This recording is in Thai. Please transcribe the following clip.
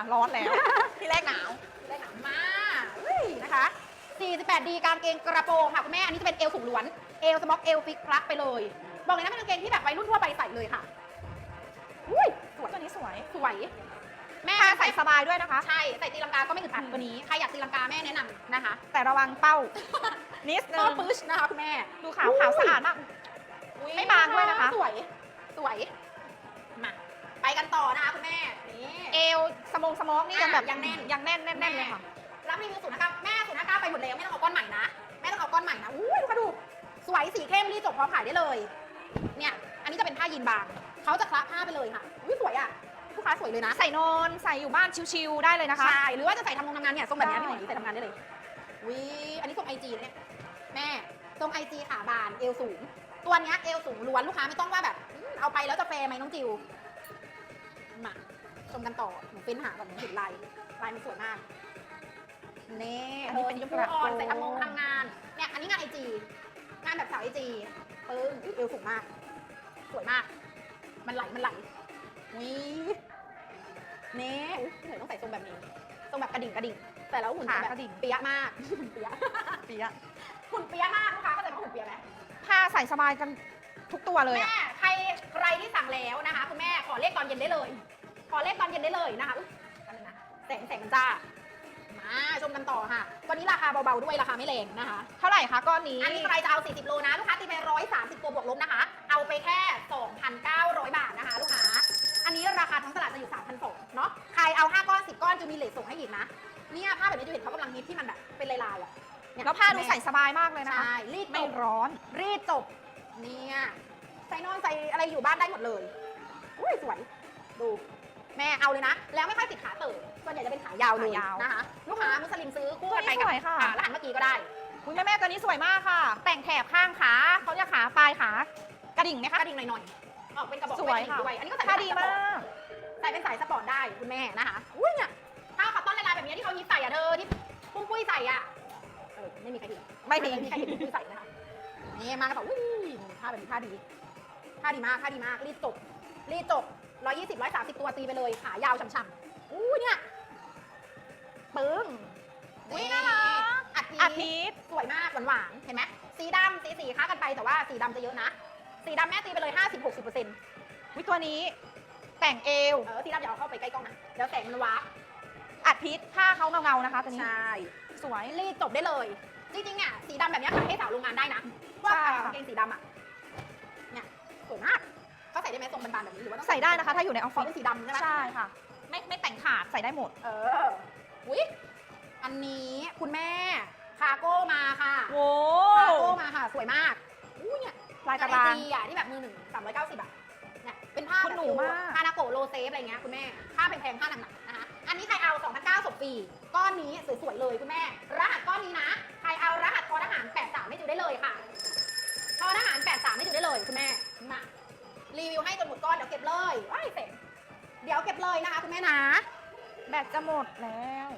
ค่ะ ร้อนแล้ว ที่แรกหนาวที่แรกหนาวมากเฮ้ยนะคะ 48 ดีกางเกงกระโปรงค่ะคุณแม่ อันนี้จะเป็นเอวสูงล้วน เอวสม็อกเอวฟิกคลักไปเลย บอกเลยนะเป็นกางเกงที่แบบวัยรุ่นทั่วไปใส่เลยค่ะอุ้ยสวยตัวนี้สวย สวย แม่ผ้าใส่ใส่สบายด้วยนะคะ ใช่ ใส่ตีลังกา ก็ไม่อึดอัดตัวนี้ ใครอยากตีลังกาแม่แนะนำนะคะ แต่ระวังเป้า นิดนึก็งปึ๊ชนะคะคุณแม่ ดูขาวขาวสะอาดมาก ไม่บางด้วยนะคะ สวย สวย มาไปกั นต่อนะคะคุณแม่ นี่ เอวสมองสมองนี่ยังแบบอะยังแน่น ยังแน่นแน่นแน่นเลยค่ะ รับรีวิวศูนย์นะคะแม่ศูนย์นะคะไปหมดแล้วไม่ต้องเอาก้อนใหม่นะแม่ต้องเอาก้อนใหม่นะอุ้ยดูค่ะดูสวยสีเข้มรีดจบพร้อมขายได้เลย เนี่ย อันนี้จะเป็นผ้ายีนบางเขาจะคละผ้าไปเลยค่ะอุ้ยสวยอะลูกค้าสวยเลยนะใส่นอนใส่อยู่บ้านชิวๆได้เลยนะคะ ใช่หรือว่าจะใส่ทำงงทำงานเนี่ยทรงแบบเนี้ยได้ พี่หมวยใส่ทำงานได้เลยวิอันนี้ทรงไอจีเนี่ยแม่ทรงไอจีขาบานเอวสูง ตัวเนี้ยเอวสูงล้วนลูกค้าไม่ต้องว่าแบบอืมเอาไปแล้วจะเฟร์ไหมน้องจิว มาชมกันต่อหนูฟินหาก่อนหนูเห็นลายลายมันสวยมากนี่อันเธนี้อเป็นสีชมพูกระโปรงอ่อนใส่ทำงงทำงานเนี่ยอันนี้งานไอจีงานแบบสาวไอจีปึ้งอุ๊ยเอวสูงมาก สวยมาก มันไหลมันไหลวินี่อุ๊ยพี่หน่อยต้องใส่ทรงแบบนี้ทรงแบบกระดิ่งกระดิ่ง แต่แล้วหุ่นจะแบบขากระดิ่งเปียะมากหุ่นเปียะเปียะหุ่นเปียะมากลูกค้าเข้าใจไหมหุ่นเปียะไหมผ้าใส่สบายกันทุกตัวเลยแม่อะใครใครที่สั่ เลขตอนเย็นได้เลย ขอเลขตอนเย็นได้เลยนะคะอุ๊ยกันงนะแสงแสงจ้า มาชมกันต่อค่ะตัวนี้ราคาเบาๆด้วยราคาไม่แรงนะคะ เท่าไหร่คะก้อนนี้ อันนี้ใครจะเอา 40 โลนะลูกค้าตีไป 130 ตัวบวกลบนะคะ เอาไปแค่ 2,900 บาทนะคะ ลูกค้า อันนี้ราคาทั้งตลาดจะอยู่ 3,200เนาะ ใครเอา 5 ก้อน 10 ก้อนจะมีเลทส่งให้อีกนะ เนี่ยผ้าแบบนี้จะเห็นเขากำลังฮิตที่มันแบบเป็นลายๆอะเนี่ยแล้วผ้าดูใส่สบายมากเลยนะคะใช่รีดจไม่บร้อน รีดจบ เนี่ยใส่นอนใส่อะไรอยู่บ้านได้หมดเลยอุ้ยสวย ดูแม่เอาเลยนะ แล้วไม่ค่อยติดขาเติบส่วนใหญ่จะเป็นขายาวเลยขายาว นะคะลูกค้ามุสลิมซื้อคู่ตัวกันนี้ไปกัสวยค่ะ อ่ารหัสเมื่อกี้ก็ได้ คุณแม่แม่ๆตัวนี้สวยมากค่ะ แต่งแถบข้างขาเขาเรียกขาปลายขากระดิ่งไหมกคะระดิ่งหน่อยๆออกเป็นกระบอกสวยไว้ค่ะด้วยอันนี้ก็ใส่ผ้าเป็นดีสายสปมาอร์ตกใส่เป็นสายสปอร์ตได้คุณแม่นะคะอุ้ยเนี่ยผ้าคัตตอนลายๆแบบนี้ที่เขาฮิตใส่อะเธอที่ปุ้มปุ้ยใส่อะเออไม่มีใครเห็นไม่มี ใครเห็นปุ้มปุ้ยใส่นะคะนี่มากระเป๋าอุ้ยผ้าแบบนี้ผ้าดีผ้าดีมากผ้าดีมากรีดจบรีดจบ 120 130ตัวตีไปเลย ขายาวช่ำๆอู้เนี่ย ปึ้งอุ๊ยน่ารักอัดทีอาทิตย์สวยมากหวานๆ เห็นไหมสีดำสีสีค้ากันไปแต่ว่าสีดำจะเยอะนะ สีดำแม่ตีไปเลย 50-60%เปอร์เซ็นต์วิตัวนี้ แต่งเอวเออสีดำอย่าเอาเข้าไปใกล้กล้องนะเดี๋ยวแสงมันว้าบอาทิตย์ผ้าเขาเงาๆนะคะตัวนี้ใช่สวย รีดจบได้เลย จริงๆเนี่ยสีดำแบบเนี้ยขายให้สาวโรงงานได้นะว่าใช่ค่ะกางเกงสีดำอะเนี่ยสวยมากเขาใส่ได้ไหมทรงบานๆแบบนี้หรือว่าต้องใส่ได้นะคะ ถ้าอยู่ในออฟสีฟิศเป็นสีดำใช่ไหมใช่ค่ะ ไม่ไม่แต่งขาดใส่ได้หมด เอออุ๊ยอันนี้คุณแม่คาโก้มาค่ะโว้คาโก้มาค่ะ สวยมากอู้เนี่ยลายจาตากรางจีอะที่แบบมือหนึ่งสามร้อยเก้าสิบอะเนี่ยเป็นผ้าคุณหนูแบบมากผ้านาโกะโลเซฟอะไรเงี้ยคุณแม่ผ้าแพงๆผ้าหนักๆนะคะอันนี้ใครเอา2 0 0ส่งฟรีก้อนนี้สวยๆเลยคุณแม่รหัส รีวิวให้จนหมดก้อนเดี๋ยวเก็บเลยว้ายเสร็จเดี๋ยวเก็บเลยนะคะคุณแม่นะ แบตจะหมดแล้ว